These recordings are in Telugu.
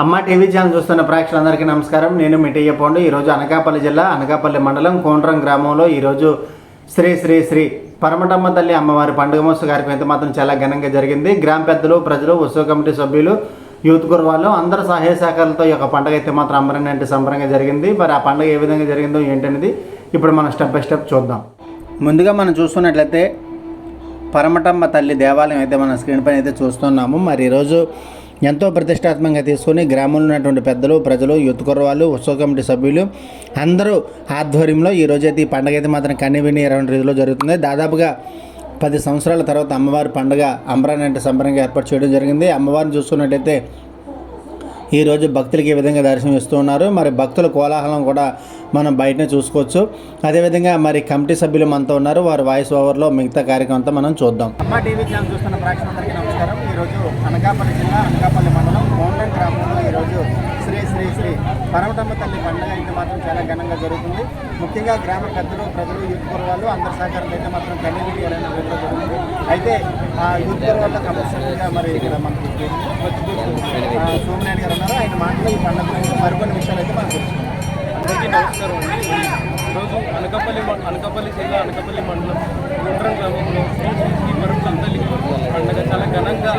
అమ్మ టీవీ ఛానల్ చూస్తున్న ప్రేక్షకులందరికీ నమస్కారం. నేను మిటయ్య పోండు. ఈరోజు అనకాపల్లి జిల్లా అనకాపల్లి మండలం కోండ్రం గ్రామంలో ఈరోజు శ్రీ శ్రీ శ్రీ పరమటమ్మ తల్లి అమ్మవారి పండుగ మోత్సవ కార్యక్రమం అయితే మాత్రం చాలా ఘనంగా జరిగింది. గ్రామ పెద్దలు ప్రజలు ఉత్సవ కమిటీ సభ్యులు యూత్ గురువాలు అందరూ సహాయ సహకారాలతో ఈ యొక్క పండుగ అయితే మాత్రం అంబరంగా అంటే సంబరంగా జరిగింది. మరి ఆ పండుగ ఏ విధంగా జరిగిందో ఏంటనేది ఇప్పుడు మనం స్టెప్ బై స్టెప్ చూద్దాం. ముందుగా మనం చూస్తున్నట్లయితే పరమటమ్మ తల్లి దేవాలయం అయితే మన స్క్రీన్ పైన అయితే చూస్తున్నాము. మరి ఈరోజు ఎంతో ప్రతిష్టాత్మకంగా తీసుకొని గ్రామంలో ఉన్నటువంటి పెద్దలు ప్రజలు యూత్ కుర్రవాళ్ళు ఉత్సవ కమిటీ సభ్యులు అందరూ ఆధ్వర్యంలో ఈ రోజు అయితే ఈ పండగ అయితే మాత్రం కన్నివిని ఇరవై రీతిలో జరుగుతుంది. దాదాపుగా పది సంవత్సరాల తర్వాత అమ్మవారి పండుగ అంబరాన్ అంటే సంబరంగా ఏర్పాటు చేయడం జరిగింది. అమ్మవారిని చూసుకున్నట్టయితే ఈరోజు భక్తులకి ఈ విధంగా దర్శనం ఇస్తూ ఉన్నారు. మరి భక్తుల కోలాహలం కూడా మనం బయటనే చూసుకోవచ్చు. అదేవిధంగా మరి కమిటీ సభ్యులు మనతో ఉన్నారు. వారి వాయిస్ ఓవర్లో మిగతా కార్యక్రమం అంతా మనం చూద్దాం. అమ్మ టీవీ ఛానల్ చూస్తున్న ప్రేక్షకులందరికీ నమస్కారం. ఈరోజు అనకాపల్లి జిల్లా అనకాపల్లి మండలం మౌంటైన్ గ్రామంలో ఈరోజు శ్రీ శ్రీ శ్రీ పరమటమ్మ తల్లి పండుగ అయితే మాత్రం చాలా ఘనంగా జరుగుతుంది. ముఖ్యంగా గ్రామ పెద్దలు ప్రజలు యూత్ వాళ్ళు అందరి సహకారం అయితే మాత్రం కమ్యూనిటీ అనే జరుగుతుంది. అయితే ఆ యూత్ వాళ్ళ కంపల్సరీగా మరి ఇక్కడ మనకి సోమనాయుడు గారు ఉన్నారు. ఆయన మాటలో ఈ పండుగ మరికొన్ని విషయాలు అయితే మనకు తెలుసుకుంటాం అందరికీ నమస్కారం అండి. ఈరోజు అనకాపల్లి మ- అనకాపల్లి జిల్లా అనకాపల్లి మండలం. గుండ్రం గ్రామంలో శ్రీ శ్రీ శ్రీ పరుపులంతలి పండుగ చాలా ఘనంగా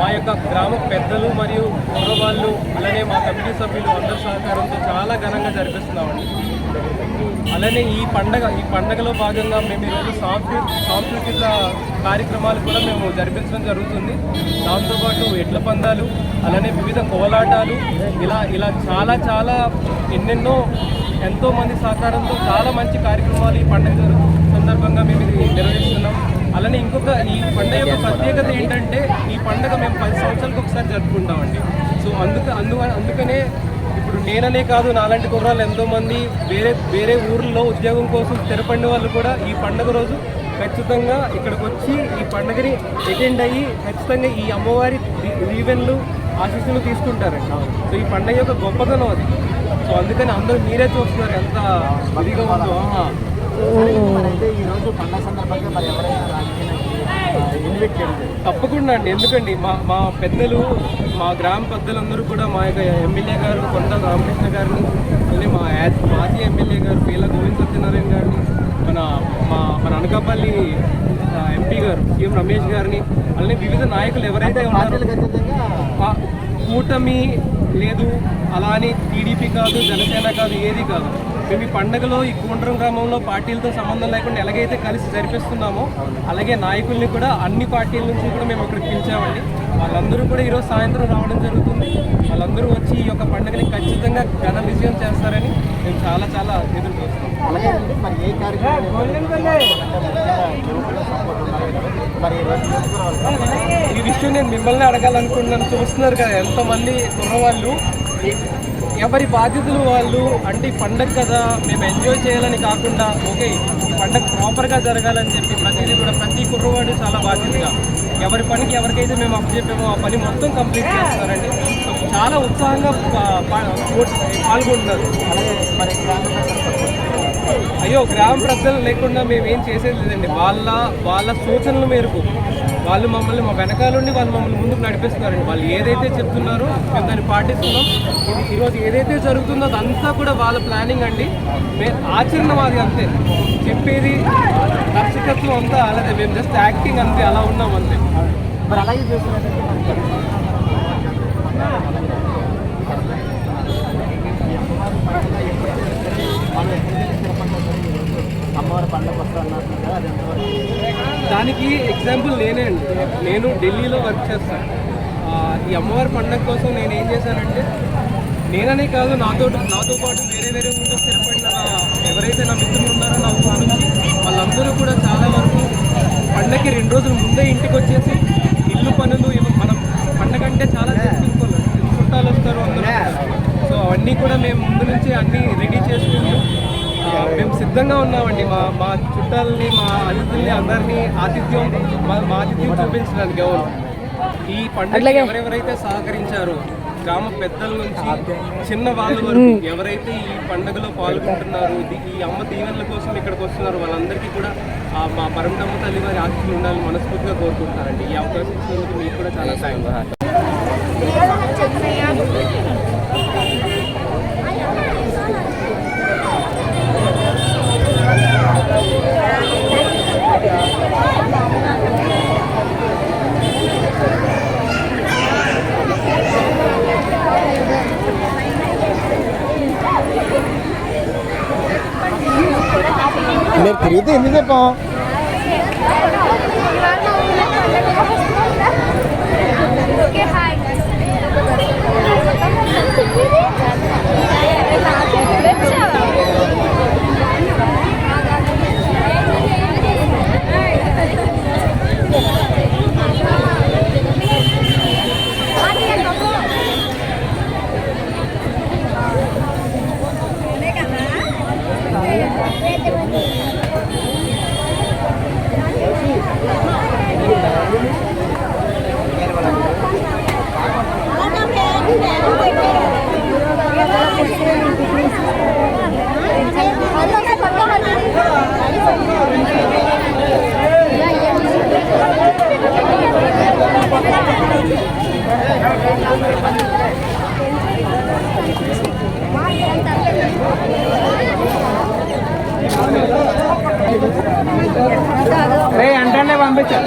మా యొక్క గ్రామ పెద్దలు మరియు కుర్రవాళ్ళు అలానే మా కమిటీ సభ్యులు అందరి సహకారంతో చాలా ఘనంగా జరిపిస్తున్నామండి. అలానే ఈ పండగ ఈ పండగలో భాగంగా మేము ఈరోజు సాంస్కృ సాంస్కృతిక కార్యక్రమాలు కూడా మేము జరిపించడం జరుగుతుంది. దాంతోపాటు ఎడ్ల పందాలు అలానే వివిధ కోలాటాలు ఇలా ఇలా చాలా చాలా ఎన్నెన్నో ఎంతో మంది సహకారంతో చాలా మంచి కార్యక్రమాలు ఈ పండుగ సందర్భంగా మేము ఇది నిర్వహిస్తున్నాం. అలానే ఇంకొక ఈ పండుగ యొక్క ప్రత్యేకత ఏంటంటే ఈ పండుగ మేము పది సంవత్సరాలకు ఒకసారి జరుపుకుంటామండి. సో అందుక అందు అందుకనే ఇప్పుడు నేననే కాదు నాలాంటి కుర్రాళ్ళు ఎంతోమంది వేరే వేరే ఊర్లలో ఉద్యోగం కోసం స్థిరపడిన వాళ్ళు కూడా ఈ పండుగ రోజు ఖచ్చితంగా ఇక్కడికి వచ్చి ఈ పండుగని అటెండ్ అయ్యి ఖచ్చితంగా ఈ అమ్మవారి దీవెనలు ఆశీస్సులు తీసుకుంటారండి. సో ఈ పండుగ యొక్క గొప్పతనం అది. సో అందుకని అందరూ మీరే చూస్తున్నారు ఎంత ఇదిగా ఉందో తప్పకుండా అండి. ఎందుకండి? మా మా పెద్దలు మా గ్రామ పెద్దలందరూ కూడా మా యొక్క ఎమ్మెల్యే గారు కొండ రామకృష్ణ గారిని అలానే మా మాజీ ఎమ్మెల్యే గారు పీల గోవింద్ సత్యనారాయణ గారిని మన మా మన అనకాపల్లి ఎంపీ గారు సీఎం రమేష్ గారిని అలానే వివిధ నాయకులు ఎవరైతే ఉన్నారో కూటమి లేదు. అలా అని టీడీపీ కాదు జనసేన కాదు ఏది కాదు. మేము ఈ పండగలో ఈ కూండ్రం గ్రామంలో పార్టీలతో సంబంధం లేకుండా ఎలాగైతే కలిసి జరిపిస్తున్నామో అలాగే నాయకుల్ని కూడా అన్ని పార్టీల నుంచి కూడా మేము ఇక్కడికి పిలిచామండి. వాళ్ళందరూ కూడా ఈరోజు సాయంత్రం రావడం జరుగుతుంది. వాళ్ళందరూ వచ్చి ఈ యొక్క పండుగని ఖచ్చితంగా ఘన విజయం చేస్తారని మేము చాలా చాలా ఎదురు చూస్తున్నాం. అలాగే అండి మరి ఏ కార్యక్రమం మరి ఈ రోజు యూత్ కుర్రవాళ్ళు ఈ విషయం నేను మిమ్మల్ని అడగాలనుకుంటున్నాను. చూస్తున్నారు కదా ఎంతమంది కుర్రవాళ్ళు ఎవరి బాధ్యతలు వాళ్ళు అంటే పండగ కదా మేము ఎంజాయ్ చేయాలని కాకుండా ఓకే పండగ ప్రాపర్గా జరగాలని చెప్పి ప్రతిదీ కూడా ప్రతి కుర్రవాడు చాలా బాధ్యతగా. ఎవరి పనికి ఎవరికైతే మేము అప్పచెప్పామో ఆ పని మొత్తం కంప్లీట్ చేస్తారండి. సో చాలా ఉత్సాహంగా పాల్గొంటున్నారు. అయ్యో గ్రామ ప్రజలు లేకుండా మేము ఏం చేసేది లేదండి. వాళ్ళ వాళ్ళ సూచనల మేరకు. వాళ్ళు మమ్మల్ని మా వెనకాలండి వాళ్ళు మమ్మల్ని ముందుకు నడిపిస్తున్నారండి. వాళ్ళు ఏదైతే చెప్తున్నారో మేము దాన్ని పాటిస్తున్నాం. ఇది ఈరోజు ఏదైతే జరుగుతుందో అదంతా కూడా వాళ్ళ ప్లానింగ్ అండి. మేము ఆచరణ మాది అంతే. చెప్పేది దర్శకత్వం అంతా అలాగే మేము జస్ట్ యాక్టింగ్ అంతే అలా ఉన్నాం అంతే. మరి అలాగే చూస్తున్నట్లయితే అమ్మవారి పండుగ వస్తా అన్నారు కదా అది ఎంతవరకు దానికి ఎగ్జాంపుల్ నేనే అండి. నేను ఢిల్లీలో వర్క్ చేస్తాను ఈ అమ్మవారి పండగ కోసం నేను ఏం చేశానంటే నేననే కాదు నాతో నాతో పాటు వేరే వేరే ఊళ్ళో స్థిరపడిన నా- ఎవరైతే నా మిత్రులు ఉన్నారో నా ఊరు నుంచి వాళ్ళందరూ కూడా చాలా వరకు పండగకి రెండు రోజుల ముందే ఇంటికి వచ్చేసి ఇల్లు పనులు మనం పండగ అంటే చాలా చేసుకోవాలి చుట్టాలు వస్తారు అందరూ. సో అవన్నీ కూడా మేము ముందు నుంచి అన్నీ రెడీ చేసుకుంటూ మేము సిద్ధంగా ఉన్నామండి. మా మా చుట్టాలని మా అతిథుల్ని అందరినీ ఆతిథ్యం మా మా ఆతిథ్యం చూపించడానికి ఎవరు? ఈ పండుగ ఎవరెవరైతే సహకరించారో గ్రామ పెద్దల నుంచి చిన్న వాళ్ళ వరకు ఎవరైతే ఈ పండుగలో పాల్గొంటున్నారో ఈ అమ్మ దీవెనల కోసం ఇక్కడికి వస్తున్నారో వాళ్ళందరికీ కూడా మా పరమటమ్మ తల్లి వారి ఆశీస్సులు ఉండాలని మనస్ఫూర్తిగా కోరుకుంటున్నారండి. ఈ అవకాశం మీకు కూడా చాలా థ్యాంక్స్ చెన్నయ్య అయితే ఎందుకు చెప్పాం ఓకే హాయ్ అంటే పంపించారు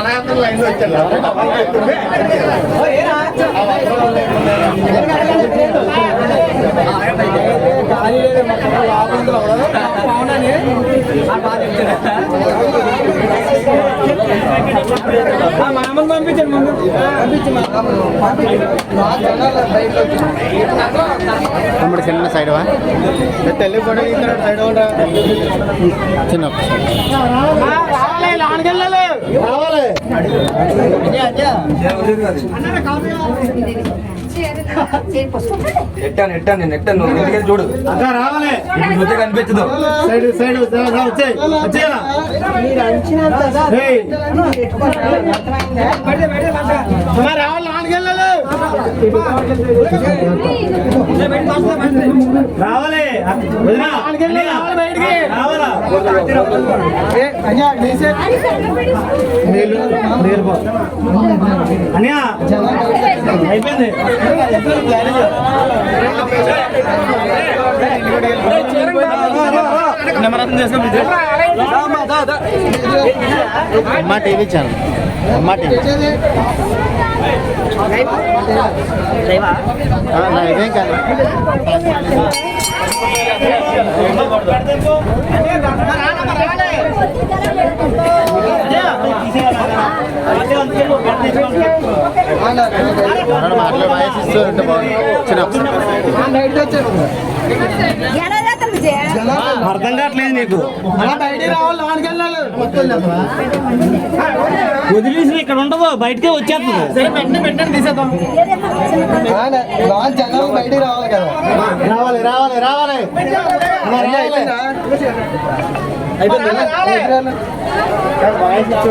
అనాగతం లైన్ వచ్చారు మామూలు పంపించండి ముందు తమ్ముడు చిన్న సైడ్ వా. తెల్లి కూడా సైడ్ చిన్న రావాలి. ఎట్టాను ఎట్టాను నేను ఎట్టాను నువ్వు ఇంటికి చూడు రావాలి చూస్తే కనిపించదు. సైడ్ సైడ్ వచ్చేయి రావాలి నాన్నకెళ్ళాలి రావాలి. అన్నయ్య అయిపోయింది. అమ్మా టీవీ ఛానల్. అమ్మా టీవీ ఆ, నా ఇదేం కాదు. మనోడు మాటలు వాయిస్ ఇస్తూ ఉంటే బాగుంది చిన్న. అర్థం కావట్లేదు నీకు. వదిలేసి ఇక్కడ ఉండదు బయటకే వచ్చేస్తుంది. బయటికి రావాలి కదా. రావాలి రావాలి రావాలి. అన్న, రావాలి. వాయిస్ ఇచ్చు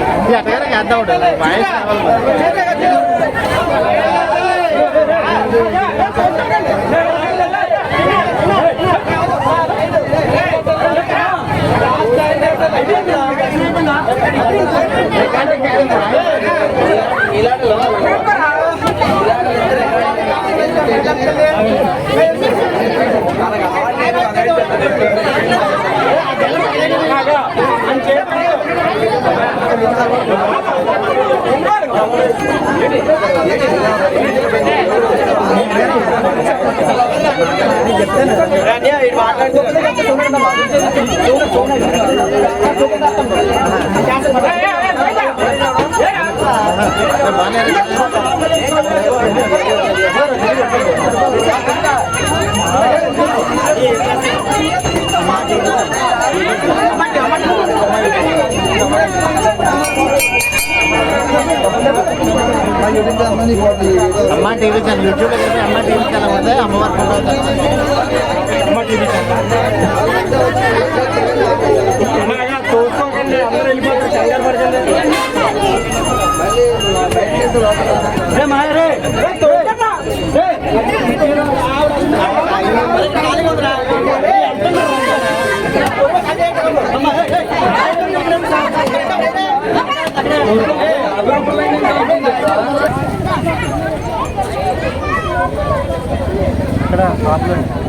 ఎవరు వస్తారు చేద్దాం వాయిస్ రావాలి మరి. అమ్మ టీవీ ఛానల్ యూట్యూబ్ దగ్గర పోయి అమ్మ టీవీ ఛానల్ ఉంది అమ్మవారి ఫోటో అమ్మ టీవీ ఛానల్. చూసుకోకండి అందరూ వెళ్ళిపోతారు కంగారు పడకండి రే మాయ రే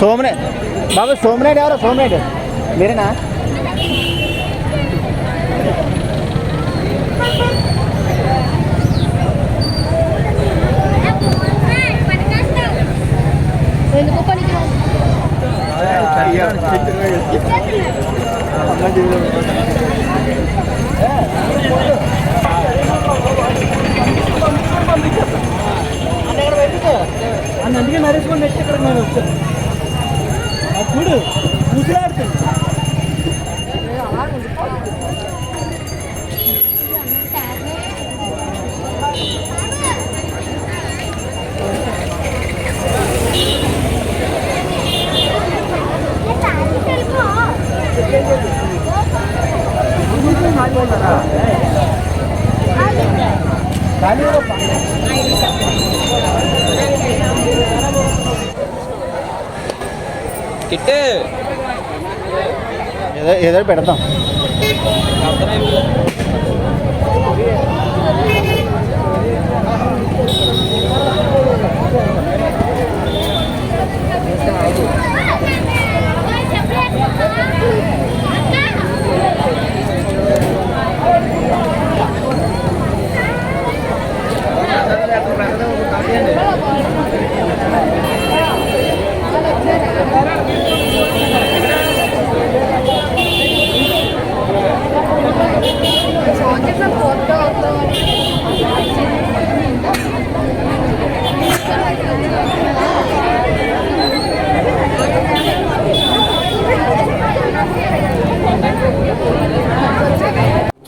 సోమనే. బాబు సోమనాయుడు ఎవరు? సోమనాయుడు మీరేనా ఎందుకు పనికి అందుకే నరేసుకొని నెట్టి ఇక్కడ నేను వచ్చాను అది చూడు ముసిలాడుతుంది కిట్టే ఏదో ఏదో పెడతాం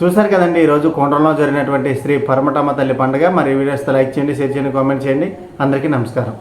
చూసారు కదండి ఈరోజు కోండ్రంలో జరిగినటువంటి శ్రీ పరమటమ్మ తల్లి పండుగ. మరి ఈ వీడియోస్ లైక్ చేయండి షేర్ చేయండి కామెంట్ చేయండి. అందరికీ నమస్కారం.